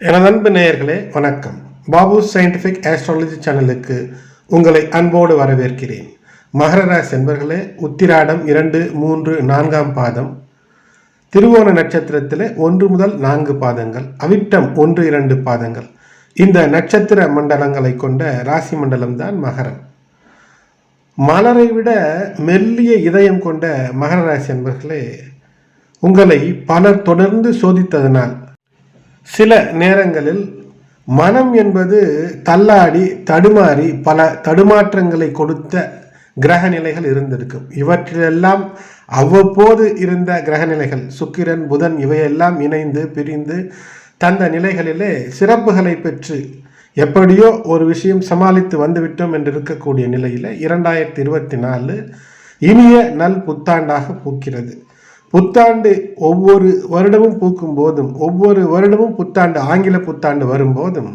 எனது அன்பு நேயர்களே வணக்கம். பாபு சயின்டிஃபிக் ஆஸ்ட்ராலஜி சேனலுக்கு உங்களை அன்போடு வரவேற்கிறேன். மகர ராசி என்பர்களே உத்திராடம் இரண்டு மூன்று நான்காம் பாதம். திருவோண நட்சத்திரத்தில் ஒன்று முதல் நான்கு பாதங்கள் அவிட்டம் ஒன்று இரண்டு பாதங்கள். இந்த நட்சத்திர மண்டலங்களை கொண்ட ராசி மண்டலம் தான் மகரம். மலரை விட மெல்லிய இதயம் கொண்ட மகர ராசி என்பர்களே உங்களை பலர் தொடர்ந்து சோதித்ததனால் சில நேரங்களில் மனம் என்பது தள்ளாடி தடுமாறி பல தடுமாற்றங்களை கொடுத்த கிரக நிலைகள் இருந்திருக்கும். இவற்றிலெல்லாம் அவ்வப்போது இருந்த கிரக நிலைகள் சுக்கிரன் புதன் இவையெல்லாம் இணைந்து பிரிந்து தந்த நிலைகளிலே சிறப்புகளை பெற்று எப்படியோ ஒரு விஷயம் சமாளித்து வந்துவிட்டோம் என்று இருக்கக்கூடிய நிலையில் இரண்டாயிரத்தி இருபத்தி நாலு இனிய நல் புத்தாண்டாக பூக்கிறது. புத்தாண்டு ஒவ்வொரு வருடமும் பூக்கும் போதும் ஒவ்வொரு வருடமும் புத்தாண்டு ஆங்கில புத்தாண்டு வரும்போதும்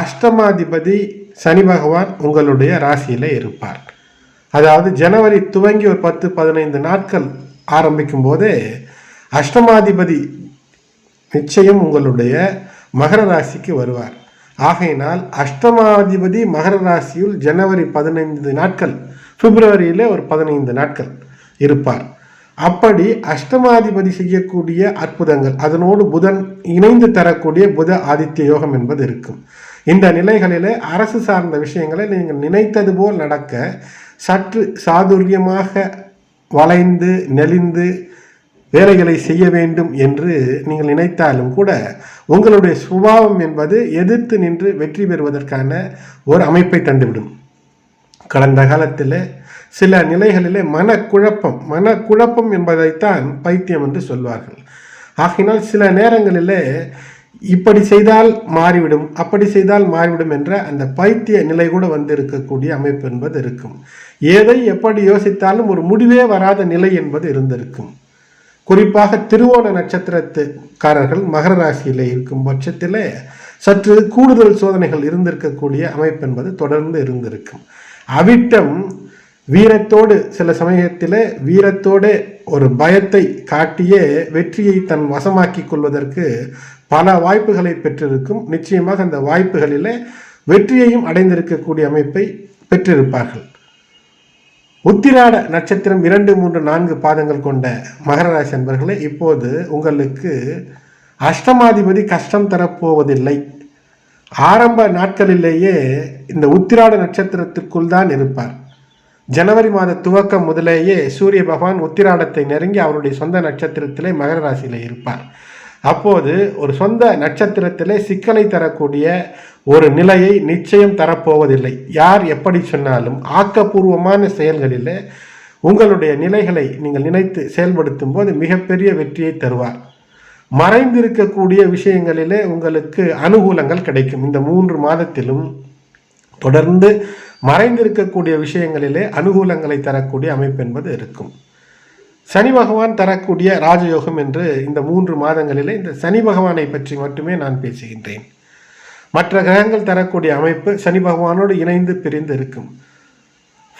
அஷ்டமாதிபதி சனி பகவான் உங்களுடைய ராசியில் இருப்பார். அதாவது ஜனவரி துவங்கி ஒரு பத்து பதினைந்து நாட்கள் ஆரம்பிக்கும் போதே அஷ்டமாதிபதி நிச்சயம் உங்களுடைய மகர ராசிக்கு வருவார். ஆகையினால் அஷ்டமாதிபதி மகர ராசியில் ஜனவரி பதினைந்து நாட்கள் பிப்ரவரியிலே ஒரு பதினைந்து நாட்கள் இருப்பார். அப்படி அஷ்டமாதிபதி செய்யக்கூடிய அற்புதங்கள் அதனோடு புதன் இணைந்து தரக்கூடிய புத ஆதித்ய யோகம் என்பது இருக்கும். இந்த நிலைகளிலே அரசு சார்ந்த விஷயங்களை நீங்கள் நினைத்தது போல் நடக்க சற்று சாதுரியமாக வளைந்து நெளிந்து வேலைகளை செய்ய வேண்டும் என்று நீங்கள் நினைத்தாலும் கூட உங்களுடைய சுபாவம் என்பது எதிர்த்து நின்று வெற்றி பெறுவதற்கான ஒரு அமைப்பை தந்துவிடும். கடந்த காலத்தில் சில நிலைகளிலே மனக்குழப்பம் மனக்குழப்பம் என்பதைத்தான் பைத்தியம் என்று சொல்வார்கள். ஆகினால் சில நேரங்களிலே இப்படி செய்தால் மாறிவிடும் அப்படி செய்தால் மாறிவிடும் என்ற அந்த பைத்திய நிலை கூட வந்து இருக்கக்கூடிய அமைப்பு என்பது இருக்கும். எதை எப்படி யோசித்தாலும் ஒரு முடிவே வராத நிலை என்பது இருந்திருக்கும். குறிப்பாக திருவோண நட்சத்திரத்துக்காரர்கள் மகர ராசியில் இருக்கும் பட்சத்தில் சற்று கூடுதல் சோதனைகள் இருந்திருக்கக்கூடிய அமைப்பு என்பது தொடர்ந்து இருந்திருக்கும். அவிட்டம் வீரத்தோடு சில சமயத்தில் வீரத்தோடு ஒரு பயத்தை காட்டியே வெற்றியை தன் வசமாக்கி கொள்வதற்கு பல வாய்ப்புகளை பெற்றிருக்கும். நிச்சயமாக அந்த வாய்ப்புகளில் வெற்றியையும் அடைந்திருக்கக்கூடிய அமைப்பை பெற்றிருப்பார்கள். உத்திராட நட்சத்திரம் இரண்டு மூன்று நான்கு பாதங்கள் கொண்ட மகர ராசி அன்பர்களே இப்போது உங்களுக்கு அஷ்டமாதிபதி கஷ்டம் தரப்போவதில்லை. ஆரம்ப நாட்களிலேயே இந்த உத்திராட நட்சத்திரத்திற்குள் தான் இருப்பார். ஜனவரி மாத துவக்கம் முதலேயே சூரிய பகவான் உத்திராடத்தை நெருங்கி அவருடைய சொந்த நட்சத்திரத்திலே மகர ராசியில் இருப்பார். அப்போது ஒரு சொந்த நட்சத்திரத்திலே சிக்கலை தரக்கூடிய ஒரு நிலையை நிச்சயம் தரப்போவதில்லை. யார் எப்படி சொன்னாலும் ஆக்கப்பூர்வமான செயல்களில் உங்களுடைய நிலைகளை நீங்கள் நினைத்து செயல்படுத்தும் போது மிகப்பெரிய வெற்றியை தருவார். மறைந்திருக்கக்கூடிய விஷயங்களிலே உங்களுக்கு அனுகூலங்கள் கிடைக்கும். இந்த மூன்று மாதத்திலும் தொடர்ந்து மறைந்திருக்கக்கூடிய விஷயங்களிலே அனுகூலங்களை தரக்கூடிய அமைப்பு என்பது இருக்கும். சனி பகவான் தரக்கூடிய ராஜயோகம் என்று இந்த மூன்று மாதங்களிலே இந்த சனி பகவானை பற்றி மட்டுமே நான் பேசுகின்றேன். மற்ற கிரகங்கள் தரக்கூடிய அமைப்பு சனி பகவானோடு இணைந்து பிரிந்து இருக்கும்.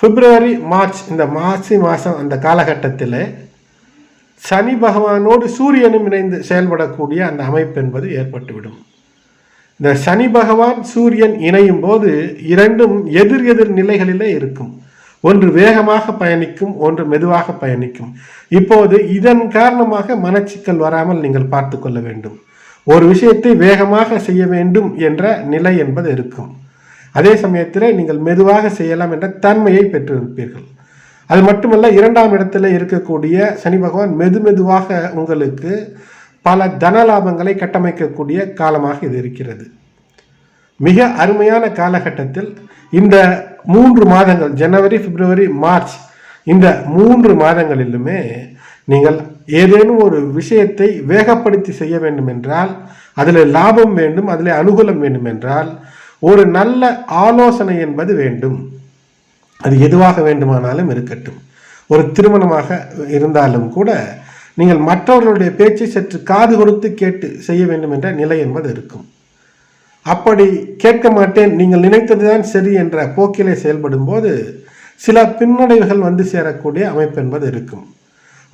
பிப்ரவரி மார்ச் இந்த மாசி மாதம் அந்த காலகட்டத்தில் சனி பகவானோடு சூரியனும் இணைந்து செயல்படக்கூடிய அந்த அமைப்பு என்பது ஏற்பட்டுவிடும். இந்த சனி பகவான் சூரியன் இணையும் போது இரண்டும் எதிர் எதிர் நிலைகளிலே இருக்கும். ஒன்று வேகமாக பயணிக்கும் ஒன்று மெதுவாக பயணிக்கும். இப்போது இதன் காரணமாக மனச்சிக்கல் வராமல் நீங்கள் பார்த்து கொள்ள வேண்டும். ஒரு விஷயத்தை வேகமாக செய்ய வேண்டும் என்ற நிலை என்பது இருக்கும். அதே சமயத்தில் நீங்கள் மெதுவாக செய்யலாம் என்ற தன்மையை பெற்றிருப்பீர்கள். அது மட்டுமல்ல இரண்டாம் இடத்துல இருக்கக்கூடிய சனி பகவான் மெது மெதுவாக உங்களுக்கு பல தன லாபங்களை கட்டமைக்கக்கூடிய காலமாக இது இருக்கிறது. மிக அருமையான காலகட்டத்தில் இந்த மூன்று மாதங்கள் ஜனவரி பிப்ரவரி மார்ச் இந்த மூன்று மாதங்களிலுமே நீங்கள் ஏதேனும் ஒரு விஷயத்தை வேகப்படுத்தி செய்ய வேண்டும் என்றால் அதில் லாபம் வேண்டும் அதில் அனுகூலம் வேண்டும் என்றால் ஒரு நல்ல ஆலோசனை என்பது வேண்டும். அது எதுவாக வேண்டுமானாலும் இருக்கட்டும். ஒரு திருமணமாக இருந்தாலும் கூட நீங்கள் மற்றவர்களுடைய பேச்சை சற்று காது கொடுத்து கேட்டு செய்ய வேண்டும் என்ற நிலை என்பது இருக்கும். அப்படி கேட்க மாட்டேன் நீங்கள் நினைத்ததுதான் சரி என்ற போக்கிலே செயல்படும் போது சில பின்னடைவுகள் வந்து சேரக்கூடிய அமைப்பு என்பது இருக்கும்.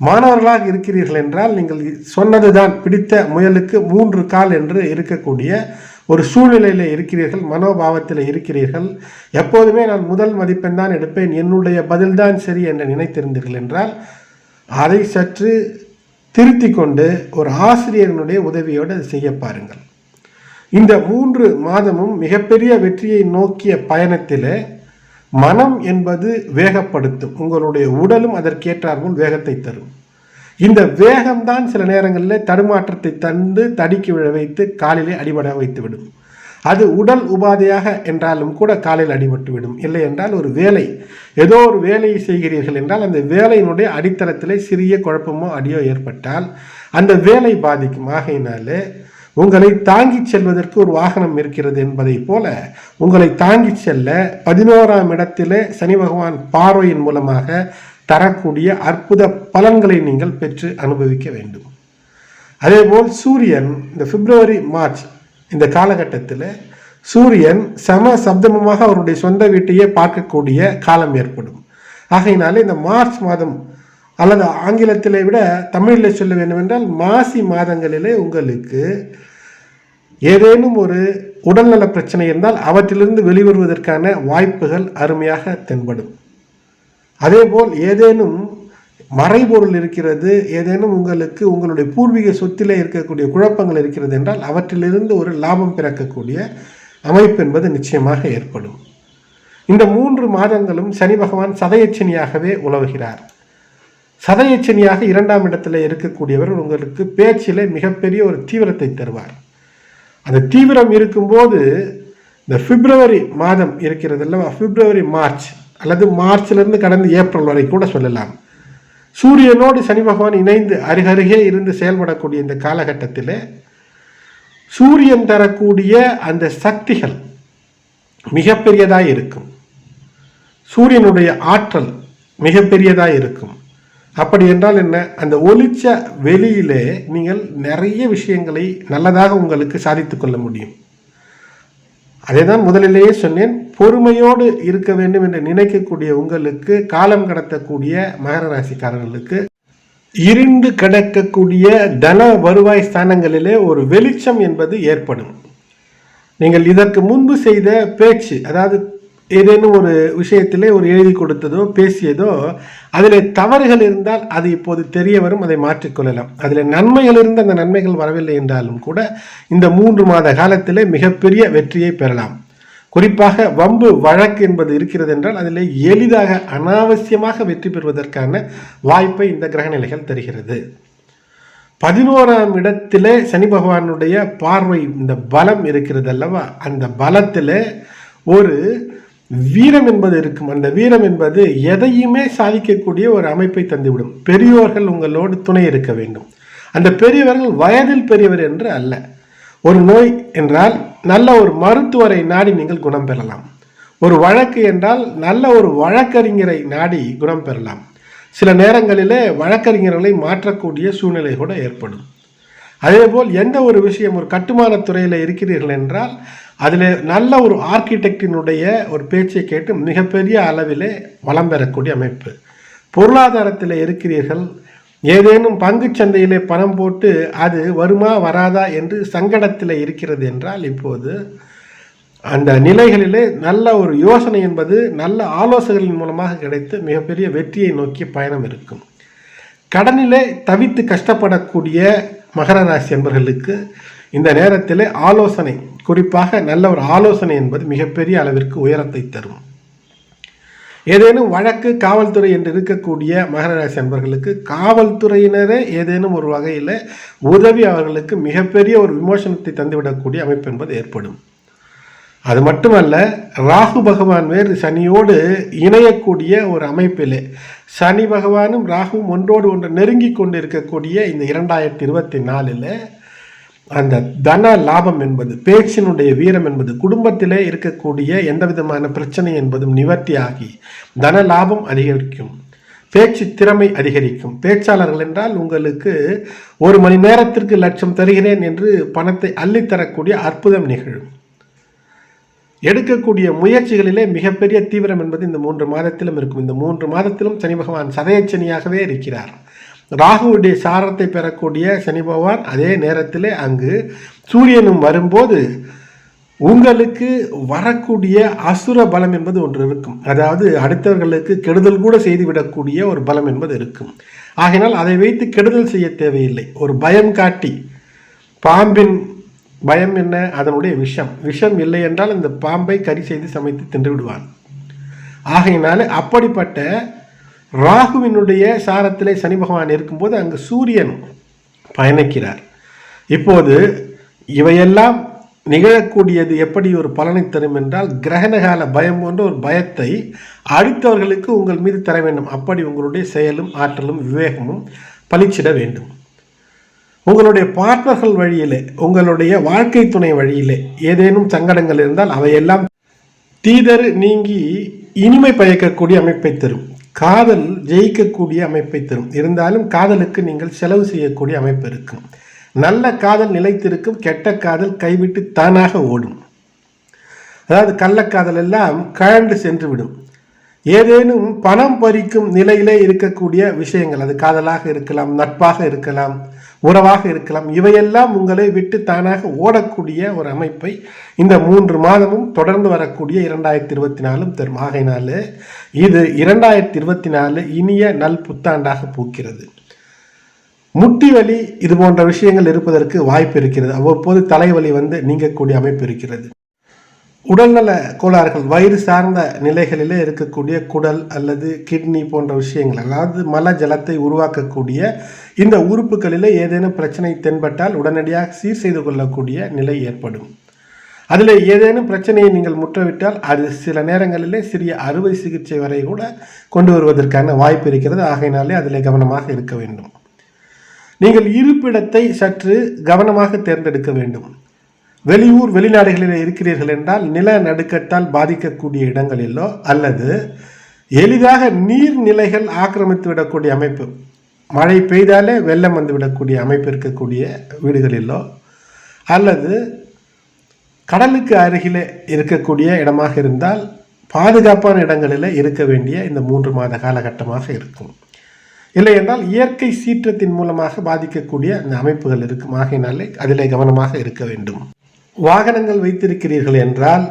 மாணவர்களாக இருக்கிறீர்கள் என்றால் நீங்கள் சொன்னதுதான் பிடித்த முயலுக்கு மூன்று கால் என்று இருக்கக்கூடிய ஒரு சூழ்நிலையில் இருக்கிறீர்கள் மனோபாவத்தில் இருக்கிறீர்கள். எப்போதுமே நான் முதல் மதிப்பெண் தான் எடுப்பேன் என்னுடைய பதில்தான் சரி என்று நினைத்திருந்தீர்கள் என்றால் அதை சற்று திருத்தி கொண்டு ஒரு ஆசிரியர்களுடைய உதவியோடு அதை செய்ய பாருங்கள். இந்த மூன்று மாதமும் மிகப்பெரிய வெற்றியை நோக்கிய பயணத்தில் மனம் என்பது வேகப்படுத்தும். உங்களுடைய உடலும் அதற்கேற்றாற்போல் வேகத்தை தரும். இந்த வேகம்தான் சில நேரங்களில் தடுமாற்றத்தை தந்து தடுக்கி விழ வைத்து காலிலே அடிபட வைத்துவிடும். அது உடல் உபாதையாக என்றாலும் கூட காலில் அடிபட்டுவிடும் இல்லை என்றால் ஒரு வேலை. ஏதோ ஒரு வேலையை செய்கிறீர்கள் என்றால் அந்த வேலையினுடைய அடித்தளத்திலே சிறிய குழப்பமோ அடியோ ஏற்பட்டால் அந்த வேலை பாதிக்கும். ஆகையினாலே உங்களை தாங்கி செல்வதற்கு ஒரு வாகனம் இருக்கிறது என்பதைப் போல உங்களை தாங்கி செல்ல பதினோராம் இடத்திலே சனி பகவான் பார்வையின் மூலமாக தரக்கூடிய அற்புத பலன்களை நீங்கள் பெற்று அனுபவிக்க வேண்டும். அதேபோல் சூரியன் இந்த பிப்ரவரி மார்ச் இந்த காலகட்டத்தில் சூரியன் சம சப்தமமாக அவருடைய சொந்த வீட்டையே பார்க்கக்கூடிய காலம் ஏற்படும். ஆகையினாலே இந்த மார்ச் மாதம் அல்லது ஆங்கிலத்திலே விட தமிழில் சொல்ல வேண்டுமென்றால் மாசி மாதங்களிலே உங்களுக்கு ஏதேனும் ஒரு உடல்நல பிரச்சனை இருந்தால் அவற்றிலிருந்து வெளிவருவதற்கான வாய்ப்புகள் அருமையாக தென்படும். அதேபோல் ஏதேனும் மறைபொருள் இருக்கிறது ஏதேனும் உங்களுக்கு உங்களுடைய பூர்வீக சொத்திலே இருக்கக்கூடிய குழப்பங்கள் இருக்கிறது என்றால் அவற்றிலிருந்து ஒரு லாபம் பிறக்கக்கூடிய அமைப்பு என்பது நிச்சயமாக ஏற்படும். இந்த மூன்று மாதங்களும் சனி பகவான் சதயச்சனியாகவே உலவுகிறார். சதயச்சனியாக இரண்டாம் இடத்துல இருக்கக்கூடியவர் உங்களுக்கு பேச்சில் மிகப்பெரிய ஒரு தீவிரத்தை தருவார். அந்த தீவிரம் இருக்கும்போது இந்த பிப்ரவரி மாதம் இருக்கிறது அல்லவா? பிப்ரவரி மார்ச் அல்லது மார்ச்லேருந்து கடந்து ஏப்ரல் வரை கூட சொல்லலாம். சூரியனோடு சனி பகவான் இணைந்து அருகருகே இருந்து செயல்படக்கூடிய இந்த காலகட்டத்தில் சூரியன் தரக்கூடிய அந்த சக்திகள் மிகப்பெரியதாக இருக்கும். சூரியனுடைய ஆற்றல் மிகப்பெரியதாக இருக்கும். அப்படி என்றால் என்ன? அந்த ஒளிச்ச வெளியிலே நீங்கள் நிறைய விஷயங்களை நல்லதாக உங்களுக்கு சாதித்து கொள்ள முடியும். அதே தான் முதலிலேயே சொன்னேன் பொறுமையோடு இருக்க வேண்டும் என்று நினைக்கக்கூடிய உங்களுக்கு காலம் கடத்தக்கூடிய மகர ராசிக்காரர்களுக்கு இருண்டு கிடக்கக்கூடிய தன வருவாய் ஸ்தானங்களிலே ஒரு வெளிச்சம் என்பது ஏற்படும். நீங்கள் இதற்கு முன்பு செய்த பேச்சு அதாவது ஏதேனும் ஒரு விஷயத்திலே ஒரு எழுதி கொடுத்ததோ பேசியதோ அதில் தவறுகள் இருந்தால் அது இப்போது தெரிய வரும் அதை மாற்றிக்கொள்ளலாம் அதில் நன்மைகள் இருந்து அந்த நன்மைகள் வரவில்லை என்றாலும் கூட இந்த மூன்று மாத காலத்திலே மிகப்பெரிய வெற்றியை பெறலாம். குறிப்பாக வம்பு வழக்கு என்பது இருக்கிறது என்றால் அதில் எளிதாக அனாவசியமாக வெற்றி பெறுவதற்கான வாய்ப்பை இந்த கிரகநிலைகள் தருகிறது. பதினோராம் இடத்திலே சனி பகவானுடைய பார்வை இந்த பலம் இருக்கிறது அல்லவா? அந்த பலத்தில் ஒரு வீரம் என்பது இருக்கும். அந்த வீரம் என்பது எதையுமே சாதிக்கக்கூடிய ஒரு அமைப்பை தந்துவிடும். பெரியோர்கள் உங்களோடு துணை இருக்க வேண்டும். அந்த பெரியவர்கள் வயதில் பெரியவர் என்று அல்ல. ஒரு நோய் என்றால் நல்ல ஒரு மருத்துவரை நாடி நீங்கள் குணம் பெறலாம். ஒரு வழக்கு என்றால் நல்ல ஒரு வழக்கறிஞரை நாடி குணம் பெறலாம். சில நேரங்களிலே வழக்கறிஞர்களை மாற்றக்கூடிய சூழ்நிலை கூட ஏற்படும். அதேபோல் எந்த ஒரு விஷயம் ஒரு கட்டுமான துறையில் இருக்கிறீர்கள் என்றால் அதில் நல்ல ஒரு ஆர்கிடெக்டினுடைய ஒரு பேச்சை கேட்டு மிகப்பெரிய அளவிலே வளம் பெறக்கூடிய அமைப்பு. பொருளாதாரத்தில் இருக்கிறீர்கள். ஏதேனும் பங்கு சந்தையிலே பணம் போட்டு அது வருமா வராதா என்று சங்கடத்தில் இருக்கிறது என்றால் இப்போது அந்த நிலைகளிலே நல்ல ஒரு யோசனை என்பது நல்ல ஆலோசனைகளின் மூலமாக கிடைத்து மிகப்பெரிய வெற்றியை நோக்கி பயணம் இருக்கும். கடனிலே தவித்து கஷ்டப்படக்கூடிய மகர ராசி என்பவர்களுக்கு இந்த நேரத்தில் ஆலோசனை குறிப்பாக நல்ல ஒரு ஆலோசனை என்பது மிகப்பெரிய அளவிற்கு உயரத்தை தரும். ஏதேனும் வழக்கு காவல்துறை என்று இருக்கக்கூடிய மகர ராசி அன்பர்களுக்கு காவல்துறையினரே ஏதேனும் ஒரு வகையில் உதவி அவர்களுக்கு மிகப்பெரிய ஒரு விமோசனத்தை தந்துவிடக்கூடிய அமைப்பு என்பது ஏற்படும். அது மட்டுமல்ல ராகு பகவான் வேறு சனியோடு இணையக்கூடிய ஒரு அமைப்பிலே. சனி பகவானும் ராகுவும் ஒன்றோடு ஒன்று நெருங்கி கொண்டு இருக்கக்கூடிய இந்த இரண்டாயிரத்தி இருபத்தி நாலில் அந்த தன லாபம் என்பது பேச்சினுடைய வீரம் என்பது குடும்பத்திலே இருக்கக்கூடிய எந்த விதமான பிரச்சனை என்பதும் நிவர்த்தி ஆகி தன லாபம் அதிகரிக்கும் பேச்சு திறமை அதிகரிக்கும். பேச்சாளர்கள் என்றால் உங்களுக்கு ஒரு மணி நேரத்திற்கு லட்சம் தருகிறேன் என்று பணத்தை அள்ளித்தரக்கூடிய அற்புதம் நிகழும். எடுக்கக்கூடிய முயற்சிகளிலே மிகப்பெரிய தீவிரம் என்பது இந்த மூன்று மாதத்திலும் இருக்கும். இந்த மூன்று மாதத்திலும் சனி பகவான் சதயச்சனியாகவே இருக்கிறார். ராகுவுடைய சாரத்தை பெறக்கூடிய சனி பகவான் அதே நேரத்திலே அங்கு சூரியனும் வரும்போது உங்களுக்கு வரக்கூடிய அசுர பலம் என்பது ஒன்று இருக்கும். அதாவது அடுத்தவர்களுக்கு கெடுதல் கூட செய்துவிடக்கூடிய ஒரு பலம் என்பது இருக்கும். ஆகையினால் அதை வைத்து கெடுதல் செய்ய தேவையில்லை. ஒரு பயம் காட்டி பாம்பின் பயம் என்ன? அதனுடைய விஷம். விஷம் இல்லை என்றால் இந்த பாம்பை கறி செய்து சமைத்து தின்று விடுவான். ஆகையினால அப்படிப்பட்ட ராகுவினுடைய சாரத்திலே சனி பகவான் இருக்கும்போது அங்கு சூரியன் பயணிக்கிறார். இப்போது இவையெல்லாம் நிகழக்கூடியது எப்படி ஒரு பலனை தரும் என்றால் கிரகணகால பயம் போன்ற ஒரு பயத்தை அடுத்தவர்களுக்கு உங்கள் மீது தர வேண்டும். அப்படி உங்களுடைய செயலும் ஆற்றலும் விவேகமும் பளிச்சிட வேண்டும். உங்களுடைய பார்ட்னர்கள் வழியிலே உங்களுடைய வாழ்க்கை துணை வழியிலே ஏதேனும் சங்கடங்கள் இருந்தால் அவையெல்லாம் தீதர் நீங்கி இனிமை பயக்கக்கூடிய அமைப்பை தரும். காதல் ஜெயிக்கக்கூடிய அமைப்பை தரும். இருந்தாலும் காதலுக்கு நீங்கள் செலவு செய்யக்கூடிய அமைப்பு இருக்கும். நல்ல காதல் நிலைத்திருக்கும் கெட்ட காதல் கைவிட்டு தானாக ஓடும். அதாவது கள்ளக்காதல் எல்லாம் கழண்டு சென்று விடும் ஏதேனும் பணம் பறிக்கும் நிலையிலே இருக்கக்கூடிய விஷயங்கள் அது காதலாக இருக்கலாம் நட்பாக இருக்கலாம் உறவாக இருக்கலாம். இவையெல்லாம் உங்களை விட்டு தானாக ஓடக்கூடிய ஒரு அமைப்பை இந்த மூன்று மாதமும் தொடர்ந்து வரக்கூடிய இரண்டாயிரத்தி இருபத்தி நாலும் தரும். ஆகையினால இது இரண்டாயிரத்தி இருபத்தி நாலு இனிய நல் புத்தாண்டாக பூக்கிறது. முட்டி வலி இது போன்ற விஷயங்கள் இருப்பதற்கு வாய்ப்பு இருக்கிறது. அவ்வப்போது தலைவலி வந்து நீங்கக்கூடிய அமைப்பு இருக்கிறது. உடல்நல கோளாறுகள் வயிறு சார்ந்த நிலைகளிலே இருக்கக்கூடிய குடல் அல்லது கிட்னி போன்ற விஷயங்கள் அதாவது மல ஜலத்தை உருவாக்கக்கூடிய இந்த உறுப்புகளிலே ஏதேனும் பிரச்சனை தென்பட்டால் உடனடியாக சீர் செய்து கொள்ளக்கூடிய நிலை ஏற்படும். அதில் ஏதேனும் பிரச்சனையை நீங்கள் முற்றவிட்டால் அது சில நேரங்களிலே சிறிய அறுவை சிகிச்சை வரை கூட கொண்டு வருவதற்கான வாய்ப்பு இருக்கிறது. ஆகையினாலே அதில் கவனமாக இருக்க வேண்டும். நீங்கள் இருப்பிடத்தை சற்று கவனமாக தேர்ந்தெடுக்க வேண்டும். வெளியூர் வெளிநாடுகளில் இருக்கிறீர்கள் என்றால் நில நடுக்கத்தால் பாதிக்கக்கூடிய இடங்களிலோ அல்லது எளிதாக நீர்நிலைகள் ஆக்கிரமித்து விடக்கூடிய அமைப்பு மழை பெய்தாலே வெள்ளம் வந்து விடக்கூடிய அமைப்பு இருக்கக்கூடிய வீடுகளிலோ அல்லது கடலுக்கு அருகிலே இருக்கக்கூடிய இடமாக இருந்தால் பாதுகாப்பான இடங்களில் இருக்க வேண்டிய இந்த மூன்று மாத காலகட்டமாக இருக்கும். இல்லை என்றால் இயற்கை சீற்றத்தின் மூலமாக பாதிக்கக்கூடிய அந்த அமைப்புகள் இருக்கும். ஆகையினாலே அதிலே கவனமாக இருக்க வேண்டும். வாகனங்கள் வைத்திருக்கிறீர்கள் என்றால்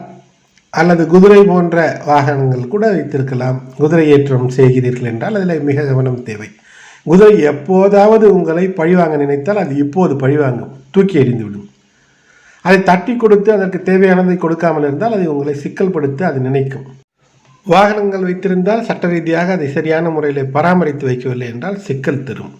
அல்லது குதிரை போன்ற வாகனங்கள் கூட வைத்திருக்கலாம். குதிரை ஏற்றம் செய்கிறீர்கள் என்றால் அதில் மிக கவனம் தேவை. குதிரை எப்போதாவது உங்களை பழிவாங்க நினைத்தால் அது இப்போது பழிவாங்கும். தூக்கி எறிந்துவிடும் அதை தட்டி கொடுத்து அதற்கு தேவையானதை கொடுக்காமல் இருந்தால் அதை உங்களை சிக்கல்படுத்த அது நினைக்கும். வாகனங்கள் வைத்திருந்தால் சட்ட ரீதியாக அதை சரியான முறையில் பராமரித்து வைக்கவில்லை என்றால் சிக்கல் தரும்.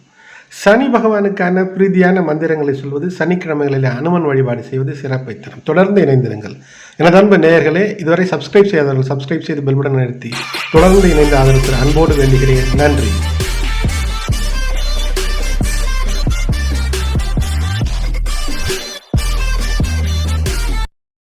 சனி பகவானுக்கான பிரீதியான மந்திரங்களை சொல்வது சனிக்கிழமைகளில் அனுமன் வழிபாடு செய்வது சிறப்பை தரும். தொடர்ந்து இணைந்திருங்கள். எனது அன்பு நேயர்களே இதுவரை சப்ஸ்கிரைப் செய்தவர்கள் சப்ஸ்கிரைப் செய்து பெல்புடன் நிறுத்தி தொடர்ந்து இணைந்து ஆதரவு அன்போடு வேண்டுகிறேன். நன்றி.